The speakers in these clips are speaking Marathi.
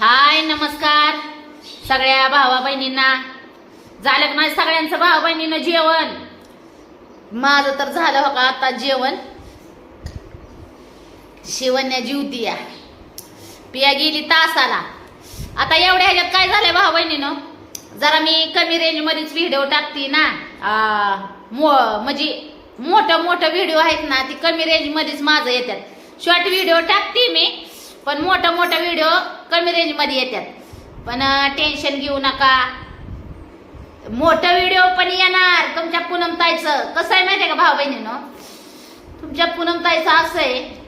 हाय नमस्कार. सगळ्या भावा बहिणींना. झालं का नाही सगळ्यांचं भावा बहिणीनं जेवण? माझं तर झालं हो का आता जेवण? शिवण्या जीवतिया. पिया गेली तासाला. आता एवढ्या ह्याच्यात काय झालंय भावा बहिणीनं? जरा मी कमी रेंजमध्येच व्हिडिओ टाकते ना. मो म्हणजे मोठं मोठं व्हिडिओ आहेत ना ती कमी रेंजमध्येच माझं येतात शॉर्ट व्हिडिओ टाकते मी. पण मोठं मोठं व्हिडिओ कमी रेंजमध्ये येतात. पण टेन्शन घेऊ नका. मोठा व्हिडिओ पण येणार तुमच्या पूनमताईचं कसं आहे माहितीये का भाऊ बहिणीनं? तुमच्या पूनमताईचं असं आहे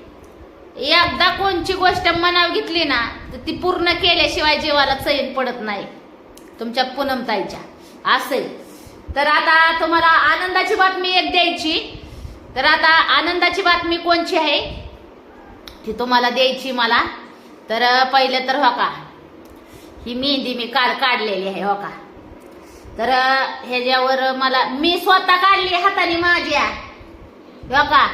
एकदा कोणची गोष्ट मनाव घेतली ना तर ती पूर्ण केल्याशिवाय जीवाला चैन पडत नाही. तुमच्या पूनमताईच्या असेल तर आता तुम्हाला आनंदाची बातमी एक द्यायची. तर आता आनंदाची बातमी कोणची आहे? ती तुम्हाला द्यायची मला. तर पहिलं तर हो का ही मेहंदी मी काल काढलेली आहे हो का. तर ह्याच्यावर मला मी स्वतः काढली हाताने माझ्या. हो का.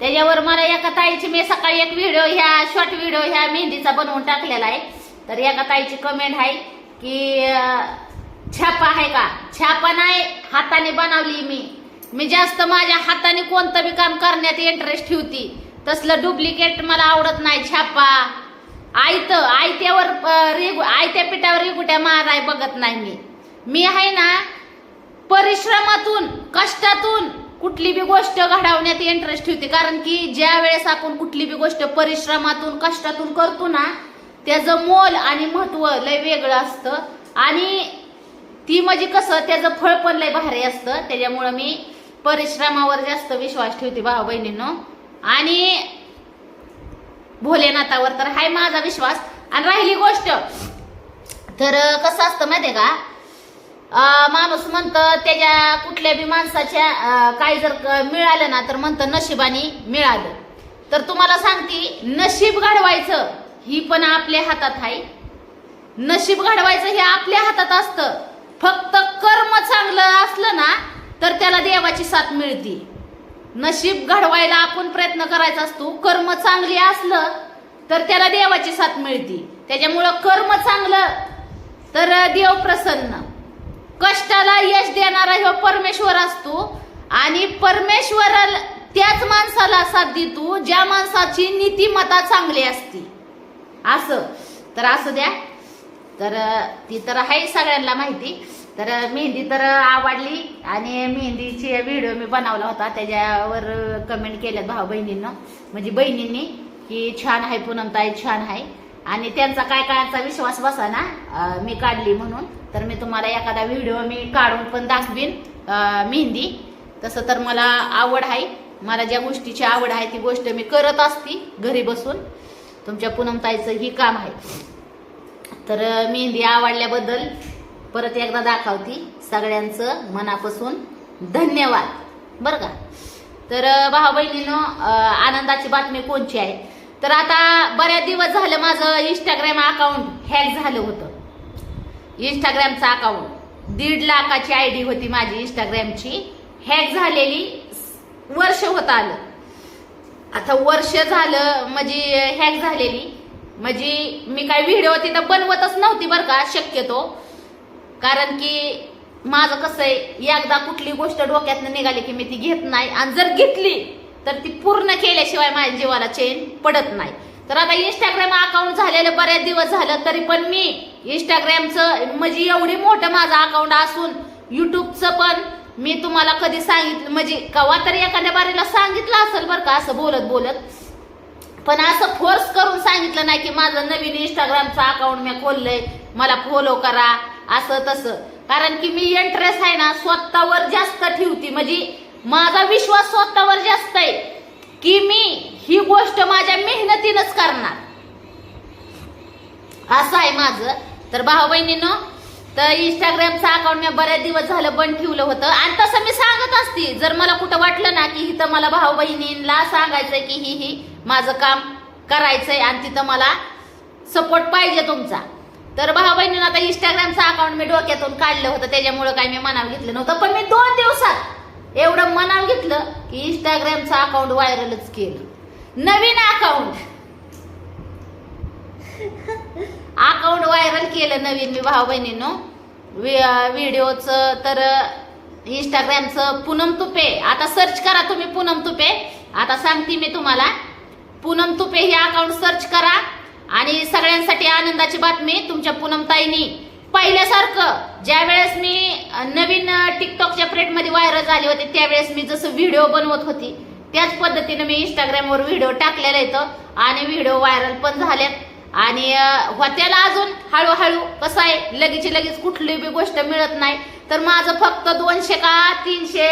त्याच्यावर मला एका ताईची मी सकाळी एक व्हिडिओ ह्या शॉर्ट व्हिडिओ ह्या मेहंदीचा बनवून टाकलेला आहे. तर एका ताईची कमेंट आहे की छापा आहे का? छापा नाही हाताने बनवली मी. मी जास्त माझ्या हाताने कोणतं बी काम करण्यात इंटरेस्ट ठेवती. तसलं डुप्लिकेट मला आवडत नाही छापा. आयत आयत्यावर रेगु आयत्या पिठावर रेगुट्या माराय बघत नाही मी. मी आहे ना परिश्रमातून कष्टातून कुठली बी गोष्ट घडवण्यात इंटरेस्ट ठेवते. कारण की ज्या वेळेस आपण कुठली बी गोष्ट परिश्रमातून कष्टातून करतो ना त्याचं मोल आणि महत्त्व लय वेगळं असतं. आणि ती म्हणजे कसं त्याचं फळ पण लय भारी असतं. त्याच्यामुळं मी परिश्रमावर जास्त विश्वास ठेवते भाऊ बहिणींनो आणि भोलेनाथावर तर हाय माझा विश्वास. आणि राहिली गोष्ट. तर कसं असतं माहितीये का? माणूस म्हणतं त्याच्या कुठल्या बी माणसाच्या काय काही जर मिळालं ना तर म्हणतं नशिबाने मिळालं. तर तुम्हाला सांगते नशीब घडवायचं ही पण आपल्या हातात आहे. नशीब घडवायचं हे आपल्या हातात असतं. फक्त कर्म चांगलं असलं ना तर त्याला देवाची साथ मिळते. नशीब घडवायला आपण प्रयत्न करायचा असतो. कर्म चांगली असलं तर त्याला देवाची साथ मिळते. त्याच्यामुळं कर्म चांगलं तर देव प्रसन्न. कष्टाला यश देणारा ह्यो परमेश्वर असतो आणि परमेश्वर त्याच माणसाला साथ देतो ज्या माणसाची नीतिमत्ता चांगली असते. असं. तर असं द्या. तर ती तर आहे सगळ्यांना माहिती. तर मेहंदी तर आवडली आणि मेहंदीची व्हिडिओ मी बनवला होता. त्याच्यावर कमेंट केल्यात भाऊ बहिणींना. म्हणजे बहिणींनी की छान आहे पूनमताई छान आहे. आणि त्यांचा काय कायचा विश्वास बसा ना मी काढली म्हणून. तर मी तुम्हाला एखादा व्हिडिओ मी काढून पण दाखवीन मेहंदी. तसं तर मला आवड आहे. मला ज्या गोष्टीची आवड आहे ती गोष्ट मी करत असती घरी बसून. तुमच्या पूनमताईचं ही काम आहे. तर मेहंदी आवडल्याबद्दल परत एकदा दाखवती सगळ्यांचं मनापासून धन्यवाद. बरं का? तर भाऊ बहिणीनं आनंदाची बातमी कोणची आहे? तर आता बऱ्याच दिवस झालं माझं इंस्टाग्राम अकाउंट हॅक झालं होतं. इंस्टाग्रामचं अकाउंट दीड लाखाची आय डी होती माझी इंस्टाग्रामची हॅक झालेली वर्ष होत आलं. आता वर्ष झालं म्हणजे हॅक झालेली. म्हणजे मी काय व्हिडिओ तिथं बनवतच नव्हती बरं का शक्यतो. कारण की माझं कसं आहे एकदा कुठली गोष्ट डोक्यातनं निघाली की मी ती घेत नाही. आणि जर घेतली तर ती पूर्ण केल्याशिवाय माझ्या जीवाला चेन पडत नाही. तर आता इंस्टाग्राम अकाउंट झालेलं बऱ्याच दिवस झालं तरी पण मी इंस्टाग्रामचं म्हणजे एवढी मोठं माझं अकाउंट असून युट्यूबचं पण मी तुम्हाला कधी सांगितलं म्हणजे कवा तरी एखाद्या बारीला सांगितलं असेल बरं का असं बोलत बोलत. पण असं फोर्स करून सांगितलं नाही की माझं नवीन इंस्टाग्रामचं अकाउंट मी खोललंय मला फॉलो करा. असं तसं. कारण की मी इंटरेस्ट आहे ना स्वतःवर जास्त ठेवती. म्हणजे माझा विश्वास स्वतःवर जास्त आहे की मी ही गोष्ट माझ्या मेहनतीनच करणार. असं आहे माझं. तर भाऊ बहिणीनं तर इंस्टाग्रामचं अकाउंट मी बऱ्याच दिवस झालं बंद ठेवलं होतं. आणि तसं मी सांगत असते. जर मला कुठं वाटलं ना की इथं मला भाऊ बहिणींना सांगायचंय की ही ही माझं काम करायचंय आणि तिथं मला सपोर्ट पाहिजे तुमचा. तर भाऊ बहिणीनं आता इंस्टाग्रामचं अकाउंट मी डोक्यातून काढलं होतं त्याच्यामुळं काय मी मनाव घेतलं नव्हतं. पण मी दोन दिवसात एवढं मनाव घेतलं की इंस्टाग्रामचं अकाउंट व्हायरलच केलं. नवीन अकाउंट अकाउंट व्हायरल केलं नवीन मी भाऊ बहिणीनो व्हिडिओचं तर इंस्टाग्रामचं पूनम तुपे. आता सर्च करा तुम्ही पूनम तुपे. आता सांगते मी तुम्हाला. पूनम तुपे हे अकाउंट सर्च करा. आणि सगळ्यांसाठी आनंदाची बातमी तुमच्या पूनमताईनी. पहिल्यासारखं ज्या वेळेस मी नवीन टिकटॉकच्या प्रेटमध्ये व्हायरल झाले होते त्यावेळेस मी जसं व्हिडिओ बनवत होती त्याच पद्धतीनं मी इंस्टाग्रामवर व्हिडिओ टाकलेला येतं आणि व्हिडिओ व्हायरल पण झाल्यात आणि त्याला अजून हळूहळू कसं आहे लगेच लगेच कुठली बी गोष्ट मिळत नाही. तर माझं फक्त दोनशे का तीनशे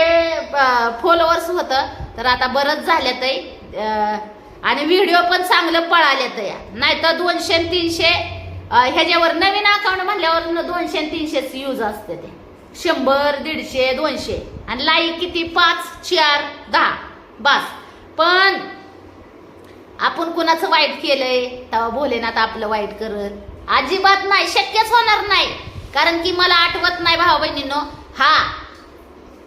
फॉलोअर्स होतं. तर आता बरंच झाल्यात आहे आणि व्हिडिओ पण चांगलं पळाल्यात या. नाही तर दोनशे तीनशे ह्याच्यावर नवीन अकाउंट म्हणल्यावर दोनशे तीनशेच यूज असते ते. शंभर दीडशे दोनशे. आणि लाईक किती? पाच चार दहा. बस. पण आपण कुणाचं वाईट केलंय? तेव्हा भोलेनाथ आपलं वाईट करत अजिबात नाही. शक्यच होणार नाही. कारण की मला आठवत नाही भाऊ बहिणीनो हा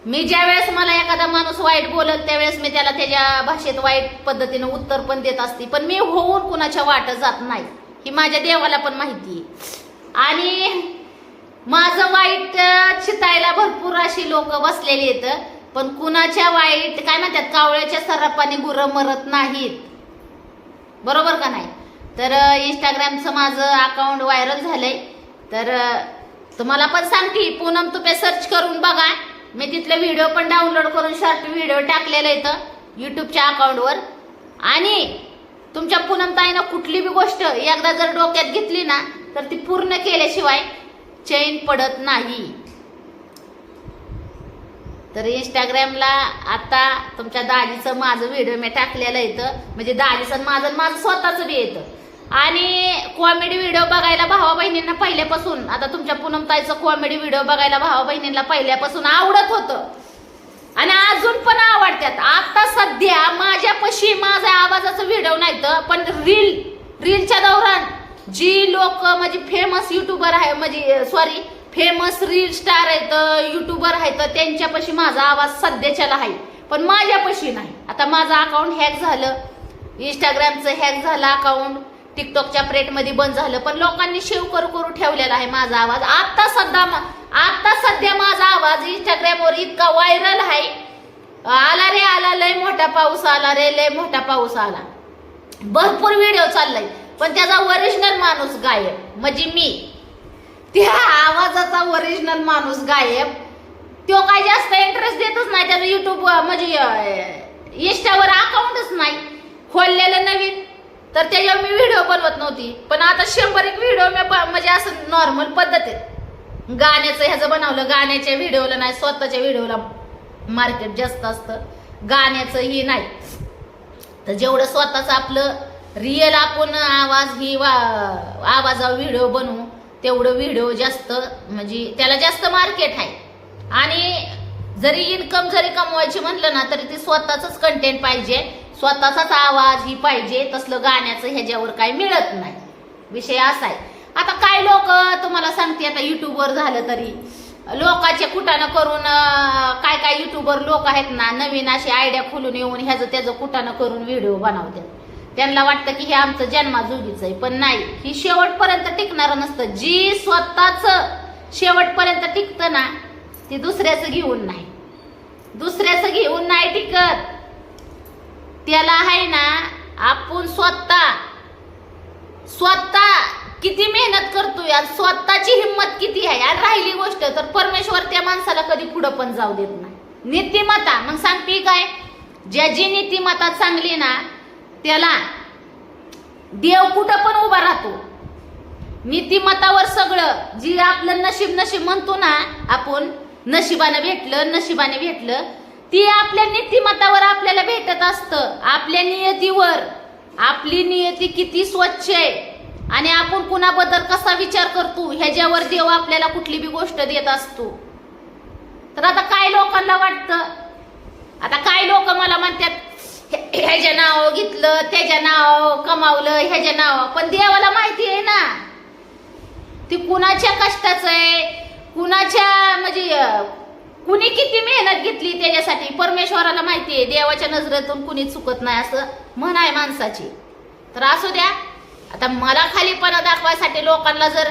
मी ज्या वेळेस मला एखादा माणूस वाईट बोलल त्यावेळेस मी त्याला त्याच्या भाषेत वाईट पद्धतीनं उत्तर पण देत असते. पण मी होऊन कुणाच्या वाट जात नाही ही माझ्या देवाला पण माहिती आहे. आणि माझं वाईट चितायला भरपूर अशी लोक बसलेली आहेत पण कुणाच्या वाईट काय म्हणतात कावळ्याच्या सरापाने गुरं मरत नाहीत. बरोबर का नाही? तर इंस्टाग्रामचं माझं अकाउंट व्हायरल झालंय. तर तुम्हाला पण सांगते पूनम तुपे सर्च करून बघा. मी तिथले व्हिडिओ पण डाउनलोड करून शॉर्ट व्हिडिओ टाकलेला इथं युट्यूबच्या अकाउंटवर आणि तुमच्या पूनमताईनं कुठली बी गोष्ट एकदा जर डोक्यात घेतली ना तर ती पूर्ण केल्याशिवाय चैन पडत नाही. तर इंस्टाग्रामला आता तुमच्या दाजीचं माझं व्हिडिओ मी टाकलेलं येतं म्हणजे दाजीचं माझं माझं स्वतःचं बी येतं आणि कॉमेडी व्हिडिओ बघायला भावा बहिणींना पहिल्यापासून. आता तुमच्या पूनमताईचं कॉमेडी व्हिडिओ बघायला भावा बहिणींना पहिल्यापासून आवडत होतं. आणि अजून पण आवडतात. आता सध्या माझ्यापाशी माझ्या आवाजाचा व्हिडिओ नाही तर पण रील रीलच्या दौरान जी लोक म्हणजे फेमस युट्यूबर आहे म्हणजे सॉरी फेमस रील स्टार आहेत युट्यूबर आहेत त्यांच्यापाशी माझा आवाज सध्याच्याला आहे. पण माझ्यापाशी नाही. आता माझं अकाउंट हॅक झालं. इंस्टाग्रामचं हॅक झालं अकाउंट टिकटॉकच्या प्रेटमध्ये बंद झालं पण लोकांनी शेव करू करू ठेवलेला आहे माझा आवाज. आता सध्या मा- आता सध्या माझा आवाज इंस्टाग्रामवर इतका व्हायरल आहे. आला रे आला लय मोठा पाऊस आला रे लय मोठा पाऊस आला. भरपूर व्हिडिओ चाललाय पण त्याचा ओरिजिनल माणूस गायब म्हणजे मी. त्या आवाजाचा ओरिजिनल माणूस गायब. तो काय जास्त इंटरेस्ट देतच नाही त्याचं युट्यूब म्हणजे इंस्टावर अकाउंटच नाही. खोललेलं नवीन. तर त्याच्यावर मी व्हिडिओ बनवत नव्हती. पण आता शंभर एक व्हिडिओ मी म्हणजे असं नॉर्मल पद्धतीत. गाण्याचं ह्याचं बनवलं गाण्याच्या व्हिडिओला नाही स्वतःच्या व्हिडिओला मार्केट जास्त असतं. गाण्याचं ही नाही. तर जेवढं स्वतःच आपलं रिअल आपण आवाज ही वा आवाजावर व्हिडिओ बनवू तेवढं व्हिडिओ जास्त म्हणजे त्याला जास्त मार्केट आहे. आणि जरी इन्कम जरी कमवायची म्हणलं ना तरी ती स्वतःच कंटेंट पाहिजे. स्वतःचाच आवाज ही पाहिजे तसलं गाण्याचं ह्याच्यावर काही मिळत नाही. विषय असा आहे. आता काय लोक तुम्हाला सांगते आता युट्यूबवर झालं तरी. लोकाचे कुठानं करून काय काय युट्यूबर लोक आहेत ना नवीन अशी आयडिया खोलून येऊन ह्याचं त्याचं कुठानं करून व्हिडिओ बनवतात. त्यांना वाटतं की हे आमचं जन्माजोगीच आहे पण नाही. ही शेवटपर्यंत टिकणारं नसतं. जी स्वतःच शेवटपर्यंत टिकतं ना ती दुसऱ्याचं घेऊन नाही. दुसऱ्याचं घेऊन नाही टिकत. त्याला आहे ना आपण स्वतः स्वतः किती मेहनत करतोय आणि स्वतःची हिंमत किती आहे? आणि राहिली गोष्ट तर परमेश्वर त्या माणसाला कधी पुढं पण जाऊ देत नाही. नीतिमत्ता मग सांगते काय? ज्याची नीतिमत्ता चांगली ना त्याला देव कुठं पण उभा राहतो. नीतिमत्तावर सगळं जी आपलं नशीब नशीब म्हणतो ना आपण नशिबाने भेटलं नशिबाने भेटलं ती आपल्या नीतिमत्तावर आपल्याला भेटत असतं. आपल्या नियतीवर. आपली नियती किती स्वच्छ आहे. आणि आपण कुणाबद्दल कसा विचार करतो? ह्याच्यावर देव आपल्याला कुठली बी गोष्ट देत असतो. तर आता काय लोकांना वाटतं? आता काय लोक मला म्हणतात ह्याच्या नाव घेतलं त्याच्या नाव कमावलं ह्याच्या नाव पण देवाला माहिती आहे ना. ती कुणाच्या कष्टाचं आहे? कुणाच्या म्हणजे कुणी किती मेहनत घेतली त्याच्यासाठी? परमेश्वराला माहिती आहे देवाच्या नजरेतून कुणी चुकत नाही असं म्हण आहे माणसाची. तर असू द्या आता मला खालीपणा दाखवायसाठी लोकांना जर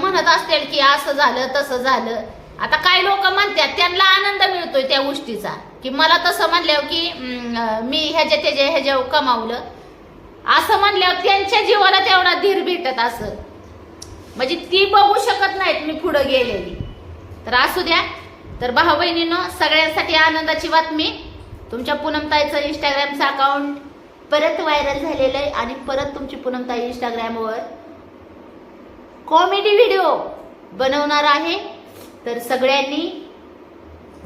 म्हणत असतील की असं झालं तसं झालं आता काही लोक म्हणतात त्यांना आनंद मिळतोय त्या गोष्टीचा. की मला तसं म्हणल्यावर की मी ह्याच्या त्याच्या ह्याच्या कमावलं. असं म्हणल्यावर त्यांच्या जीवाला तेवढा धीर भेटत असं. म्हणजे ती बघू शकत नाहीत मी पुढं गेलेली. तर असू द्या तर भाऊ बहिणीनं सगळ्यांसाठी आनंदाची बातमी. तुमच्या पूनमताईचं इंस्टाग्रामचं अकाउंट परत व्हायरल झालेलं आहे आणि परत तुमची पूनमताई इंस्टाग्रामवर कॉमेडी व्हिडिओ बनवणार आहे. तर सगळ्यांनी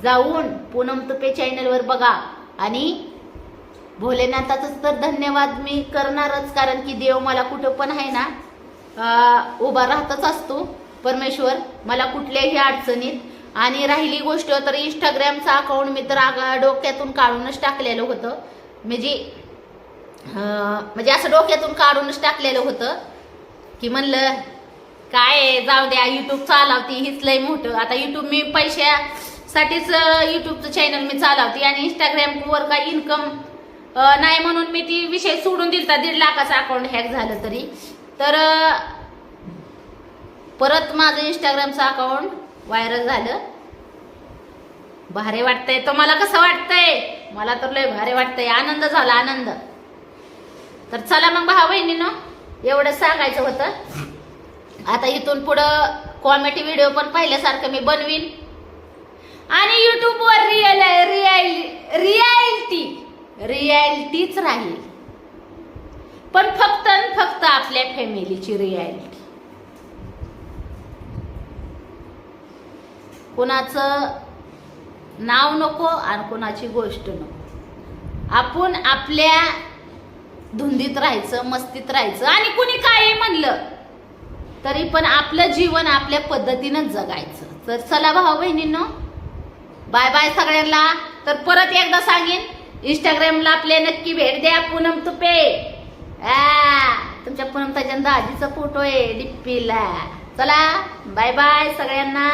जाऊन पूनम तुपे चॅनलवर बघा. आणि भोलेनाथाचंच तर धन्यवाद मी करणारच कारण की देव मला कुठं पण आहे ना उभा राहतच असतो परमेश्वर. मला कुठल्याही अडचणीत आणि राहिली गोष्ट तर इंस्टाग्रामचं अकाउंट मी तर डोक्यातून काढूनच टाकलेलं होतं. म्हणजे म्हणजे असं डोक्यातून काढूनच टाकलेलं होतं. की म्हणलं काय जाऊ द्या युट्यूब चालवते हीच लय मोठं. आता युट्यूब मी पैशासाठीच युट्यूबचं चॅनल मी चालवते आणि इंस्टाग्रामवर काय इन्कम नाही म्हणून मी ती विषय सोडून दिलता. दीड लाखाचं अकाउंट हॅक झालं तरी. तर परत माझं इंस्टाग्रामचं अकाउंट व्हायरल झालं. भारी वाटतंय. तुम्हाला कसं वाटतंय? मला तर लय भारी वाटतंय. आनंद झाला आनंद. तर चला मग भाऊ बहिणीनं एवढं सांगायचं होतं. आता इथून पुढं कॉमेडी व्हिडिओ पण पाहिल्यासारखं मी बनवीन. आणि युट्यूबवर रिअल रिअल रियालिटी रियालिटीच राहील. पण फक्त आणि फक्त आपल्या फॅमिलीची रियालिटी कुणाचं नाव नको आणि कुणाची गोष्ट नको. आपण आपल्या धुंदीत राहायचं मस्तीत राहायचं आणि कुणी काही म्हणलं तरी पण आपलं जीवन आपल्या पद्धतीनं जगायचं. तर चला भाऊ बहिणींनो बाय बाय सगळ्यांना. तर परत एकदा सांगेन इंस्टाग्रामला आपले नक्की भेट द्या पूनम तुपे. तुमच्या पूनम ताच्या दाजीचा फोटो आहे डिप्पीला चला बाय बाय सगळ्यांना.